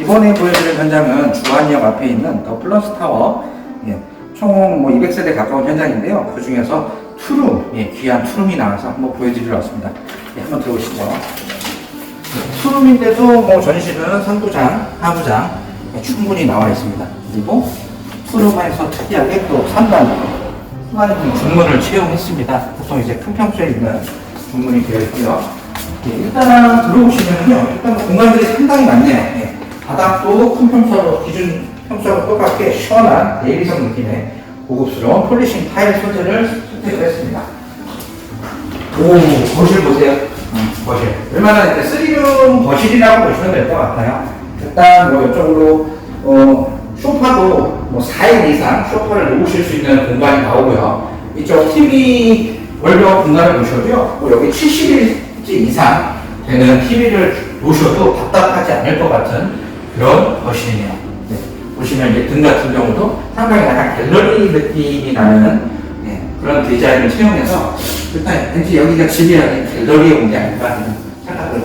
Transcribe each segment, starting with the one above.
이번에 보여드릴 현장은 주안역 앞에 있는 더 플러스 타워 예, 총뭐 200세대 가까운 현장인데요. 그 중에서 투룸, 예, 귀한 투룸이 나와서 한번 보여드리러 왔습니다. 예, 한번 들어오시죠. 예, 투룸인데도 뭐 전실은 상부장, 하부장 예, 충분히 나와 있습니다. 그리고 투룸에서 특이하게 또 3단 후반에 중문을 채용했습니다. 보통 이제 큰 평수에 있는 중문이 되어 있고요. 예, 일단 들어오시면요. 일단 공간들이 상당히 많네요. 예, 바닥도 큰 평수로 기준 평수하고 똑같게 시원한 대리석 느낌의 고급스러운 폴리싱 타일 소재를 선택을 했습니다. 오, 거실 보세요. 음, 거실. 얼마나 이제 3룸 거실이라고 보시면 될 것 같아요. 일단 뭐 이쪽으로 어, 소파도 뭐 4인 이상 소파를 놓으실 수 있는 공간이 나오고요. 이쪽 TV 월벽 공간을 보셔도요. 뭐 여기 70인치 이상 되는 TV를 놓으셔도 답답하지 않을 것 같은 그런 거실이네요. 네. 보시면 이제 등 같은 경우도 상당히 약간 갤러리 느낌이 나는 네, 그런 디자인을 채용해서 일단 왠지 여기가 집이라는 갤러리에 온 게 아닌가 하는 생각을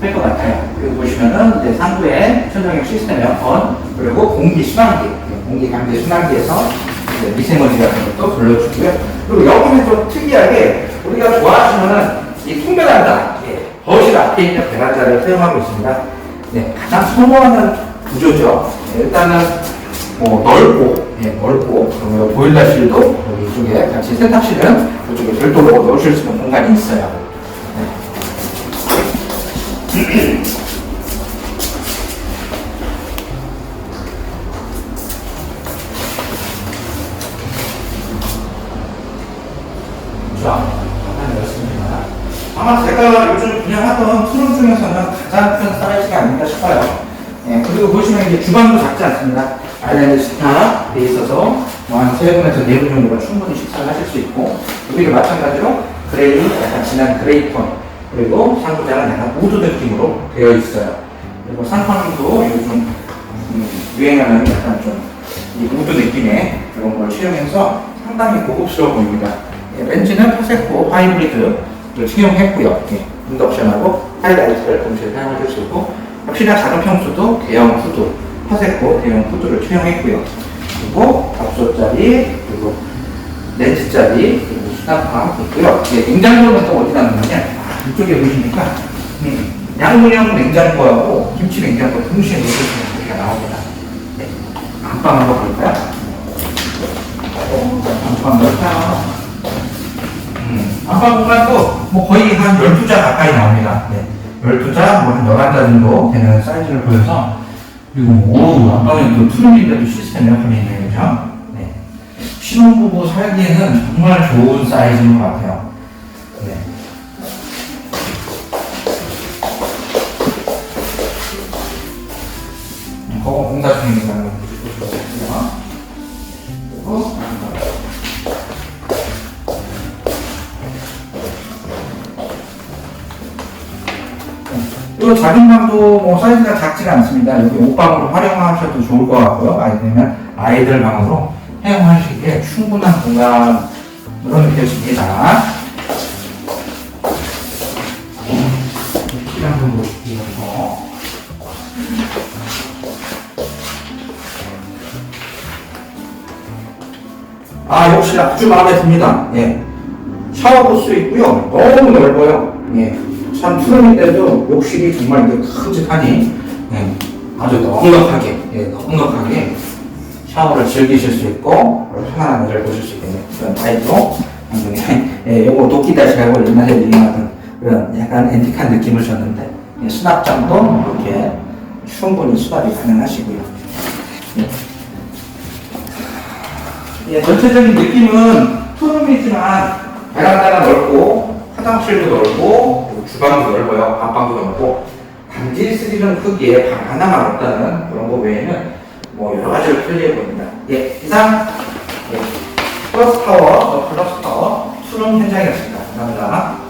할 것 같아요. 그리고 보시면은 이제 상부에 천정형 시스템 에어컨 그리고 공기 순환기, 네, 공기 감지 순환기에서 미세먼지 같은 것도 불러주고요. 그리고 여기는 좀 특이하게 우리가 좋아하시면은 이 통배란다, 예, 거실 앞에 있는 베란다를 사용하고 있습니다. 네, 가장 선호하는 구조죠. 네, 일단은 뭐 넓고, 예, 넓고, 그리고 보일러실도 여기 이쪽에 같이 세탁실은 이쪽에 별도로 넣으실 수 있는 공간이 있어요. 네. 자, 잠깐 열었습니다. 아마 제가 요즘 그냥 하던 투룸 중에서는 가장 큰 사이즈가 아닌가 싶어요. 예, 그리고 보시면 이제 주방도 작지 않습니다. 아일랜드 돼 있어서 뭐한세 분에서 네분 정도가 충분히 식사를 하실 수 있고 여기도 마찬가지로 그레이, 약간 진한 그레이 톤 그리고 상부장은 약간 우드 느낌으로 되어 있어요. 그리고 상판도 요즘 음, 유행하는 약간 좀이 우드 느낌의 그런 걸 채용해서 상당히 고급스러워 보입니다. 예, 렌즈는 파세코 하이브리드 를 채용했고요. 예, 인덕션하고 하이라이트를 동시에 사용하실 수 있고 역시나 작은 평수도 대형 후드, 파세코 대형 후드를 채용했고요. 그리고 밥솥자리, 그리고 렌즈자리, 그리고 수납방 있고요. 예, 냉장고는 또 어디다 놓느냐? 아, 이쪽에 보시니까 음, 양문형 냉장고하고 김치 냉장고 동시에 있는 기가 나옵니다. 네. 안방 한번 볼까요? 안방 넓다. 음, 안방 공간도 뭐 거의 한 12자 가까이 나옵니다. 네. 12자, 뭐한 11자 정도 되는 사이즈를 보여서 그리고 오, 안방에 또 투룸인데도 시스템 에어컨이 있네요. 그죠? 네. 신혼부부 살기에는 정말 좋은 사이즈인 것 같아요. 네. 음, 그거 공사 중입니다. 이 작은 방도 뭐 사이즈가 작지가 않습니다. 여기 옷방으로 활용하셔도 좋을 것 같고요. 아니면 아이들 방으로 사용하시기에 충분한 공간으로 느껴집니다. 키 한번 보실게요. 아, 역시 아주 마음에 듭니다. 예. 샤워 부스 있고요. 너무 넓어요. 예. 참 푸른인데도 욕실이 정말 이렇게 큼직하니 예. 아주 넉넉하게, 예, 넉넉하게 샤워를 즐기실 수 있고 편안한 일을 보실 수 있겠네요. 그런 타입으로 나중에 예, 요거 도끼 다시하고 옛날에 유행하던 그런 약간 앤틱한 느낌을 줬는데 예, 수납장도 이렇게 충분히 수납이 가능하시고요. 예. 예, 전체적인 느낌은 투룸이지만 베란다가 넓고 화장실도 넓고 주방도 넓어요. 안방도 넓고 단지 쓰리는 크기에 방 하나만 없다는 그런 거 외에는 뭐 여러 가지로 편리해 보입니다. 예, 이상 예, 플러스 타워, 어, 플러스 타워 투룸 현장이었습니다. 감사합니다.